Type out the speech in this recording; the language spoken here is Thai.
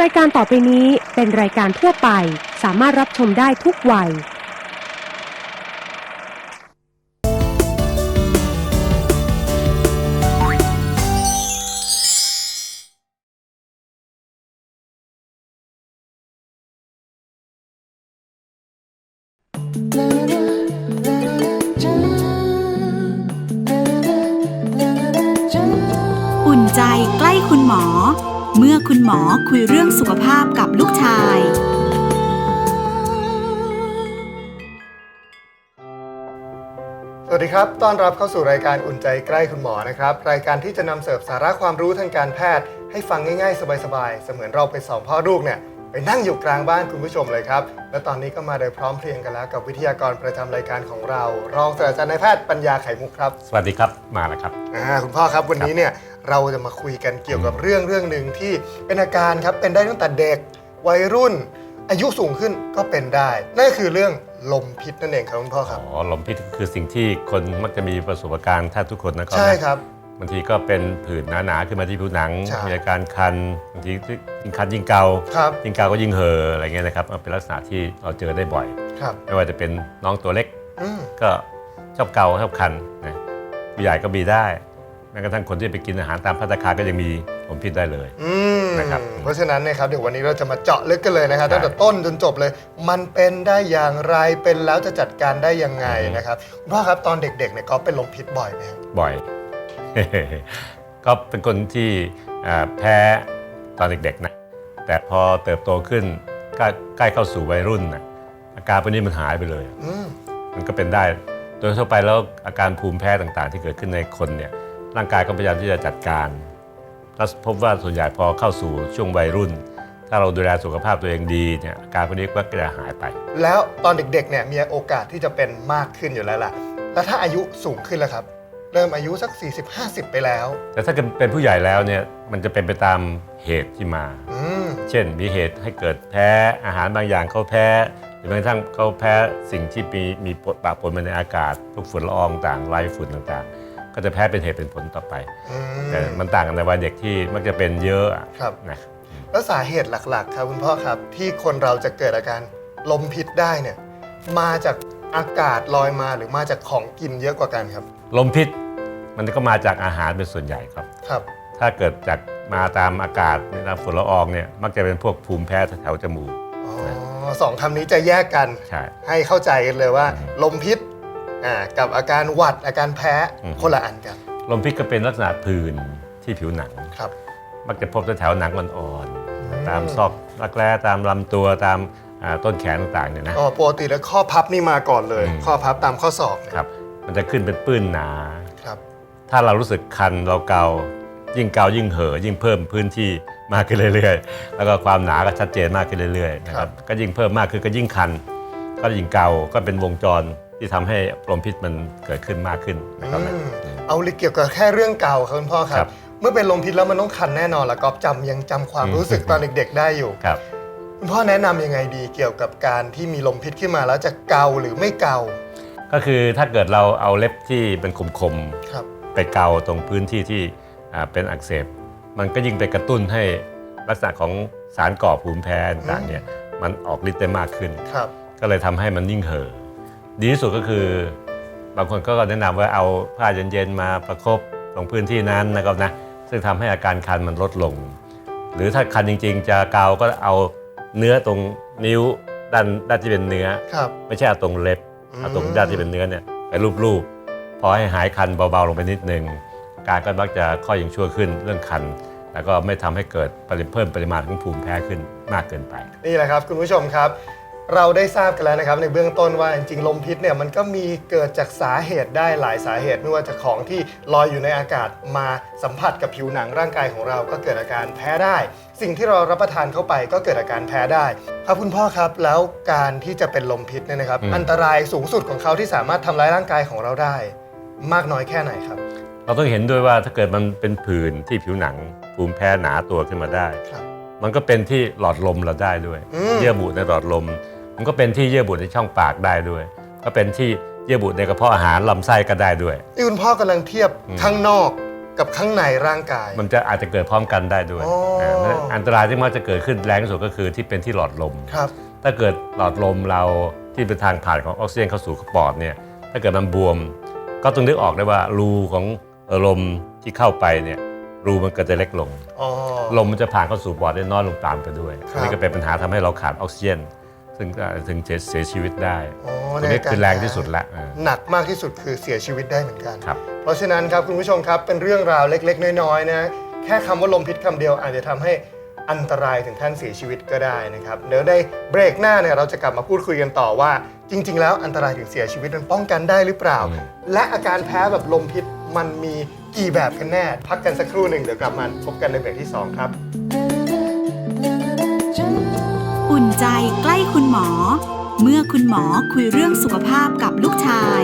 รายการต่อไปนี้เป็นรายการทั่วไป สามารถรับชมได้ทุกวัย อุ่นใจใกล้คุณหมอ เมื่อคุณหมอคุยเรื่องสุขภาพกับลูกชาย สวัสดีครับ ต้อนรับเข้าสู่รายการอุ่นใจใกล้คุณหมอนะครับ รายการที่จะนำเสิร์ฟสาระความรู้ทางการแพทย์ ให้ฟังง่ายๆ สบายๆ เสมือนเราไปสองพ่อลูกเนี่ย ไปนั่งอยู่กลางบ้านคุณผู้ชมเลยครับ และตอนนี้ก็มาโดยพร้อมเพรียงกันแล้วกับวิทยากรประจำรายการของเรา รองศาสตราจารย์นายแพทย์ปัญญาไข่มุกครับสวัสดีครับมาแล้วครับ อ่าคุณพ่อครับวันนี้เนี่ยเราจะมาคุยกันเกี่ยวกับเรื่องเรื่องหนึ่งที่เป็นอาการครับเป็นได้ตั้งแต่เด็กวัยรุ่น อายุสูงขึ้นก็เป็นได้นั่นก็คือเรื่องลมพิษนั่นเองครับคุณพ่อครับ อ๋อลมพิษคือสิ่งที่คนมักจะมีประสบการณ์แทบทุกคนนะครับใช่ครับ บางทีก็เป็นผื่นหนาๆขึ้นมาที่ผิวหนัง ใช่มีอาการคันบางทียิ่งคันยิ่งเกาครับ ยิ่งเกาก็ยิ่งเห่ออะไรเงี้ยนะครับมันเป็นลักษณะที่เราเจอได้บ่อย ครับ ไม่ว่าจะเป็นน้องตัวเล็กอืม ก็ชอบเกาชอบคันนะผู้ใหญ่ก็มีได้แม้กระทั่งคนที่ไปกินอาหารตามภัตตาคารก็ยังมีลมพิษได้เลย อืมนะครับเพราะฉะนั้นนะครับเดี๋ยววันนี้เราจะมาเจาะลึกกันเลยนะครับใช่ตั้งแต่ต้นจนจบเลย มันเป็นได้อย่างไรเป็นแล้วจะจัดการได้ยังไงอือฮึ นะครับคุณพ่อครับตอนเด็กๆเนี่ยก็เป็นลมพิษบ่อยไหมครับบ่อย ก็เป็นคนที่อ่าแพ้ตอนเด็กๆนะแต่พอเติบโตขึ้นใกล้ใกล้เข้าสู่วัยรุ่นนะอาการพวกนี้มันหายไปเลยอืมมันก็เป็นได้ โดยทั่วไปแล้วอาการภูมิแพ้ต่างๆ ที่เกิดขึ้นในคนเนี่ยร่างกายก็พยายามที่จะจัดการแล้วพบว่าส่วนใหญ่พอเข้าสู่ช่วงวัยรุ่น ถ้าเราดูแลสุขภาพตัวเองดีเนี่ยอาการพวกนี้ก็จะหายไป แล้วตอนเด็กๆเนี่ยมีโอกาสที่จะเป็นมากขึ้นอยู่แล้วล่ะ แล้วถ้าอายุสูงขึ้นแล้วครับ เริ่มอายุสัก 40-50 ไปแล้ว แต่ถ้าเกิดเป็นผู้ใหญ่แล้วเนี่ยมันจะเป็นไปตามเหตุที่มา อืม เช่นมีเหตุให้เกิดแพ้อาหารบางอย่างเขาแพ้ หรือแม้กระทั่งเขาแพ้สิ่งที่มีมีปะปนมาในอากาศพวกฝุ่นละอองต่างไรฝุ่นต่างๆ ก็จะแพ้เป็นเหตุเป็นผลต่อไป อืม แต่มันต่างกันในวัยเด็กที่มักจะเป็นเยอะอะครับ นะแล้วสาเหตุหลักๆ ครับคุณพ่อครับ ที่คนเราจะเกิดอาการลมพิษได้เนี่ย มาจาก อากาศลอยมาหรือมาจากของกินเยอะกว่ากันครับ ลมพิษมันก็มาจากอาหารเป็นส่วนใหญ่ครับ ครับ ถ้าเกิดจากมาตามอากาศในตามฝุ่นละอองเนี่ยมักจะเป็นพวกภูมิแพ้แถวๆจมูก อ๋อสองคำนี้จะแยกกัน ใช่ ให้เข้าใจกันเลยว่าอืมลมพิษอ่ากับอาการหวัดอาการแพ้อืม คนละอันกัน ลมพิษก็เป็นลักษณะผื่นที่ผิวหนัง ครับ มักจะพบแถวๆหนังอ่อนอืมๆ ตามซอกรักแร้ตามลำตัวตามอ่าต้นแขนต่างๆเนี่ยนะอ๋อปกติแล้วข้อพับนี่มาก่อนเลยอืมข้อพับตามข้อศอกเนี่ยครับ มันจะขึ้นเป็นปื้นหนาครับ ถ้าเรารู้สึกคันเราเกายิ่งเกายิ่งเห่อยิ่งเพิ่มพื้นที่มากขึ้นเรื่อยๆ แล้วก็ความหนาก็ชัดเจนมากขึ้นเรื่อยๆนะคครัรับบก็ยิ่งเพิ่มมากขึ้นก็ยิ่งคัน ก็ยิ่งเกาก็เป็นวงจรที่ทำให้ลมพิษมันเกิดขึ้นมากขึ้นนะครับอืมเอาเลยเกี่ยวกับแค่เรื่องเก่าครับคุณพ่อคครัรับบ เมื่อเป็นลมพิษแล้วมันต้องคันแน่นอนละกอบจำยังจำความอืมรู้สึกตอนเด็ก ๆ ได้อยู่ครับ คุณพ่อแนะนำยังไงดีเกี่ยวกับการที่มีลมพิษขึ้นมาแล้วจะเกาหรือไม่เกาก็คือถ้าเกิดเราเอาเล็บที่เป็นคมครับ ๆไปเกาตรงพื้นที่ที่อ่าเป็นอักเสบ มันก็ยิ่งไปกระตุ้นให้ลักษณะของสารก่อภูมิแพ้ต่างๆเนี่ยมันออกฤทธิ์ได้มากขึ้น ครับ ก็เลยทำให้มันยิ่งเห่อดีที่สุดก็คือบางคนก็แนะนำว่าเอาผ้าเย็นๆมาประคบตรงพื้นที่นั้นนะครับนะ ซึ่งทำให้อาการคันมันลดลง หรือถ้าคันจริง ๆ จะเกาก็เอาเนื้อตรงนิ้วด้านด้านที่เป็นเนื้อครับไม่ใช่เอาตรงเล็บอืมเอาตรงด้านที่เป็นเนื้อเนี่ยไปรูปๆพอให้หายคันเบาๆลงไปนิดนึงอาการก็มักจะค่อยยังชั่วขึ้นเรื่องคันแล้วก็ไม่ทำให้เกิดปริเพิ่มปริมาณของภูมิแพ้ขึ้นมากเกินไป นี่แหละครับคุณผู้ชมครับ เราได้ทราบกันแล้วนะครับในเบื้องต้นว่าจริงๆลมพิษเนี่ยมันก็มีเกิดจากสาเหตุได้หลายสาเหตุไม่ว่าจะของที่ลอยอยู่ในอากาศมาสัมผัสกับผิวหนังร่างกายของเราก็เกิดอาการแพ้ได้ สิ่งที่เรารับประทานเข้าไปก็เกิดอาการแพ้ได้ครับคุณพ่อครับแล้วการที่จะเป็นลมพิษเนี่ยนะครับอืมอันตรายสูงสุดของเขาที่สามารถทำร้ายร่างกายของเราได้ มากน้อยแค่ไหนครับ เราต้องเห็นด้วยว่าถ้าเกิดมันเป็นผื่นที่ผิวหนังภูมิแพ้หนาตัวขึ้นมาได้ ครับ มันก็เป็นที่หลอดลมเราได้ด้วย อืม เยื่อบุในหลอดลม มันก็เป็นที่เยื่อบุในช่องปากได้ด้วย ก็เป็นที่เยื่อบุในกระเพาะอาหารลำไส้ก็ได้ด้วยนี่คุณพ่อกำลังเทียบอืมข้างนอกกับข้างในร่างกาย มันจะอาจจะเกิดพร้อมกันได้ด้วยอ๋ออ่าเพราะฉะนั้นอันตรายที่มักจะเกิดขึ้นแรงที่สุดก็คือที่เป็นที่หลอดลม ครับ ถ้าเกิดหลอดลมเราที่เป็นทางผ่านของออกซิเจนเข้าสู่ปอดเนี่ยถ้าเกิดมันบวม ก็ต้องนึกออกได้ว่ารูของลมที่เข้าไปเนี่ยรูมันก็จะเล็กลง อ๋อ ลมมันจะผ่านเข้าสู่ปอดได้น้อยลงตามไปด้วยครับ อันนี้ก็เป็นปัญหาทำให้เราขาดออกซิเจน ซึ่งก็ถึงจะเสียชีวิตได้อ๋อตรงนี้ในอาการคือแรงที่สุดละอ่าหนักมากที่สุดคือเสียชีวิตได้เหมือนกัน ครับ เพราะฉะนั้นครับคุณผู้ชมครับเป็นเรื่องราวเล็ก ๆ น้อยๆนะแค่คำว่าลมพิษคำเดียวอาจจะทำให้อันตรายถึงขั้นเสียชีวิตก็ได้นะครับเดี๋ยวในเบรกหน้าเนี่ยเราจะกลับมาพูดคุยกันต่อว่า จริง ๆ แล้วอันตรายถึงเสียชีวิตมันป้องกันได้หรือเปล่า อืม และอาการแพ้แบบลมพิษมันมีกี่แบบกันแน่ พักกันสักครู่หนึ่งเดี๋ยวกลับมาพบกันในเบรกที่สองครับ ใจใกล้คุณหมอ เมื่อคุณหมอคุยเรื่องสุขภาพกับลูกชาย